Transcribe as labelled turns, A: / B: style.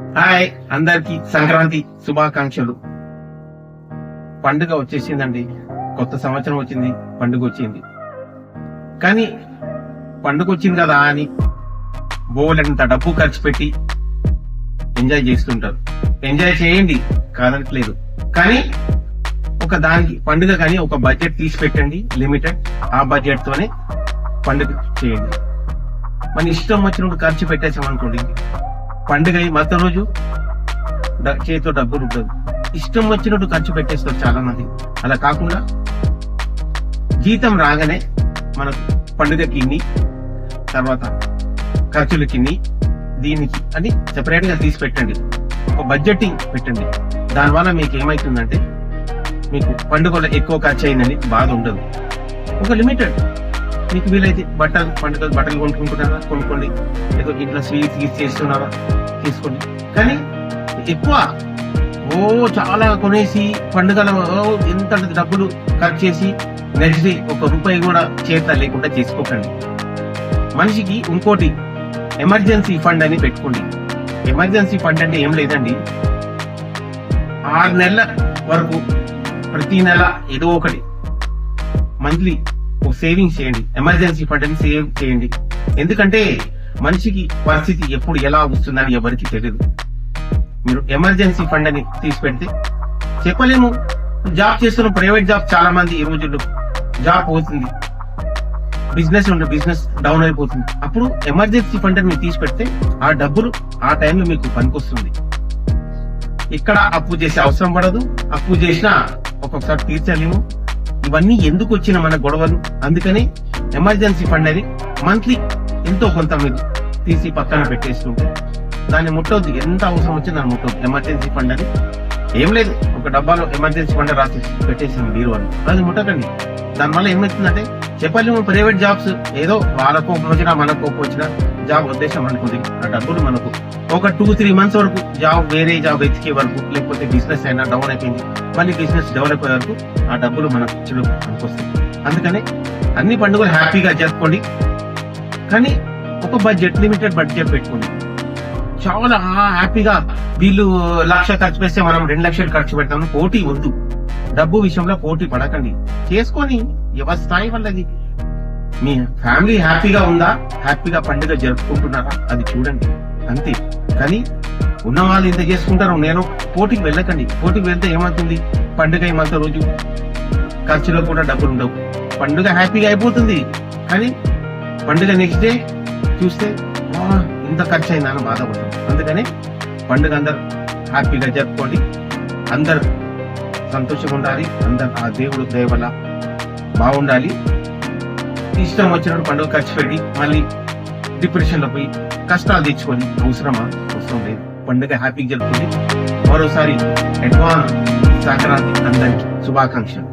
A: Hi అందరికి సంక్రాంతి శుభాకాంక్షలు. పండుగ వచ్చేసిందండి. కొత్త సంవత్సరం వచ్చింది పండుగ వచ్చింది. కానీ పండుగ వచ్చింది కదా అని బోలెంత డబ్బు ఖర్చు పెట్టి ఎంజాయ్ చేస్తుంటారు. ఎంజాయ్ చేయండి కాదనట్లేదు. కానీ ఒక దానికి పండుగ కానీ ఒక బడ్జెట్ తీసి పెట్టండి లిమిటెడ్. ఆ బడ్జెట్ తోనే పండుగ చేయండి. మన ఇష్టం వచ్చినప్పుడు ఖర్చు పెట్టేసామనుకోండి పండుగ మత రోజు చేతితో డబ్బులు ఉండదు. ఇష్టం వచ్చినట్టు ఖర్చు పెట్టేస్తారు చాలా మంది అలా కాకుండా జీతం రాగానే మనకు పండుగకి ఇన్ని తర్వాత ఖర్చులకి ఇన్ని దీనికి అని సెపరేట్గా తీసి పెట్టండి. ఒక బడ్జెటింగ్ పెట్టండి. దానివల్ల మీకు ఏమైతుందంటే మీకు పండుగలో ఎక్కువ ఖర్చు అయిందని బాధ ఉండదు. ఒక లిమిటెడ్ మీకు వీలైతే బట్టలు పండుగ బట్టలు కొనుక్కుంటున్నారా కొనుక్కోండి. ఏదో ఇంట్లో స్వీట్ గీట్ చేస్తున్నారా? తీసుకోండి. కానీ ఎక్కువ ఓ చాలా కొనేసి పండుగల ఓ ఎంత డబ్బులు ఖర్చు చేసి నెక్స్ట్ డే ఒక రూపాయి కూడా చేత లేకుండా చేసుకోకండి మనిషికి ఇంకోటి ఎమర్జెన్సీ ఫండ్ అని పెట్టుకోండి. ఎమర్జెన్సీ ఫండ్ అంటే ఏం లేదండి. ఆరు నెలల వరకు ప్రతి నెల ఏదో ఒకటి మంత్లీ సేవింగ్ చేయండి. ఎమర్జెన్సీ ఫండ్ అని సేవ్ చేయండి. ఎందుకంటే మనిషికి పరిస్థితి ఎప్పుడు ఎలా వస్తుందని ఎవరికి తెలియదు మీరు ఎమర్జెన్సీ ఫండ్ అని తీసిపెడితే చెప్పలేము. జాబ్ చేస్తున్న ప్రైవేట్ జాబ్ చాలా మంది ఈ రోజుల్లో జాబ్ పోతుంది. బిజినెస్ ఉండే బిజినెస్ డౌన్ అయిపోతుంది. అప్పుడు ఎమర్జెన్సీ ఫండ్ అని మీరు తీసి పెడితే ఆ డబ్బులు ఆ టైంలో మీకు పనికొస్తుంది. ఇక్కడ అప్పు చేసే అవసరం పడదు. అప్పు చేసినా ఒక్కొక్కసారి తీర్చలేము. ఇవన్నీ ఎందుకు వచ్చిన మన గొడవలు? అందుకని ఎమర్జెన్సీ ఫండ్ అనేది మంత్లీ ఎంతో కొంత మీరు తీసి పక్కన పెట్టేస్తుంటే దాన్ని ముట్టవద్దు ఎంత అవసరం వచ్చింది దాన్ని ముట్టవద్దు ఎమర్జెన్సీ ఫండ్ అని ఏం లేదు. ఒక డబ్బాలో ఎమర్జెన్సీ ఫండ్ రాసి పెట్టేసింది మీరు అని. అది ముట్టకండి. దానివల్ల ఏమవుతుందంటే చెప్పలేము ప్రైవేట్ జాబ్స్. ఏదో వాళ్ళ వచ్చినా మన కోపం వచ్చినా జాబ్ ఉద్దేశం అనుకుంది ఆ డబ్బులు మనకు ఒక టూ త్రీ మంత్స్ వరకు జాబ్ వేరే జాబ్ వెతికే వరకు లేకపోతే బిజినెస్ అయినా డౌన్ అయిపోయింది. మళ్ళీ బిజినెస్ డెవలప్ అయ్యే వరకు ఆ డబ్బులు మన చెడు పనికొస్తాయి. అందుకని అన్ని పండుగలు హ్యాపీగా జరుపుకోండి. కానీ ఒక బడ్జెట్ లిమిటెడ్ బడ్జెట్ పెట్టుకోండి. చాలా హ్యాపీగా వీళ్ళు లక్ష ఖర్చు పెడితే మనం రెండు లక్షలు ఖర్చు పెడతాము. పోటీ వద్దు. డబ్బు విషయంలో పోటీ పడకండి. చేసుకొని ఎవరి స్థాయి వాళ్ళది. మీ ఫ్యామిలీ హ్యాపీగా ఉందా? హ్యాపీగా పండుగ జరుపుకుంటున్నారా? అది చూడండి. అంతే. కానీ ఉన్న వాళ్ళు ఇంత చేసుకుంటారు నేను పోటీకి వెళ్ళకండి. పోటీకి వెళ్తే ఏమవుతుంది? పండుగ ఏమంత రోజు? ఖర్చులో కూడా డబ్బులు ఉండవు. పండుగ హ్యాపీగా అయిపోతుంది. కానీ పండుగ నెక్స్ట్ డే చూస్తే ఇంత ఖర్చు అయిందని బాధపడతాం. అందుకని పండుగ అందరు హ్యాపీగా జరుపుకోండి. అందరు సంతోషంగా ఉండాలి. అందరు ఆ దేవుడు దయ వల్ల బాగుండాలి. ఇష్టం వచ్చినప్పుడు పండుగ ఖర్చు పెట్టి మళ్ళీ డిప్రెషన్లో పోయి కష్టాలు తెచ్చుకొని అవసరమా? అవసరం లేదు. పండుగ హ్యాపీగా జరుపుకోండి మరోసారి అడ్వాన్స్ సంక్రాంతి అందరికి శుభాకాంక్షలు.